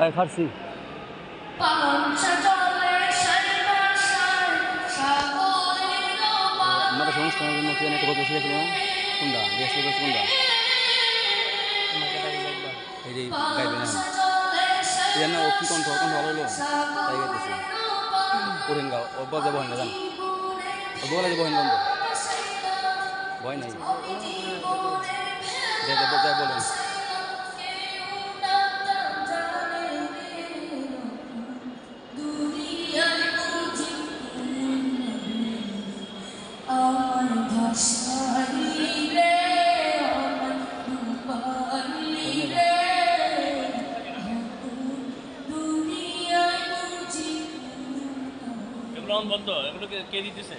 Vai, Farsi. আমরা সংস্কারের জন্য কি অনেক কথা শিখেছিল না কোনটা? গ্যাস সিলেবাস কোনটা? এই গাইবে না এই না ও কি কণ্ঠ কণ্ঠ ভালো হলো? তাই গাইতেছে। কঠিন গাও ও বাজে বহেন না জান ও বলা যে বহেন বন্ধ ভয় নাই যাই যাই যাই বলেন অন বন্ধ এগুলোকে কে- দিতেছে?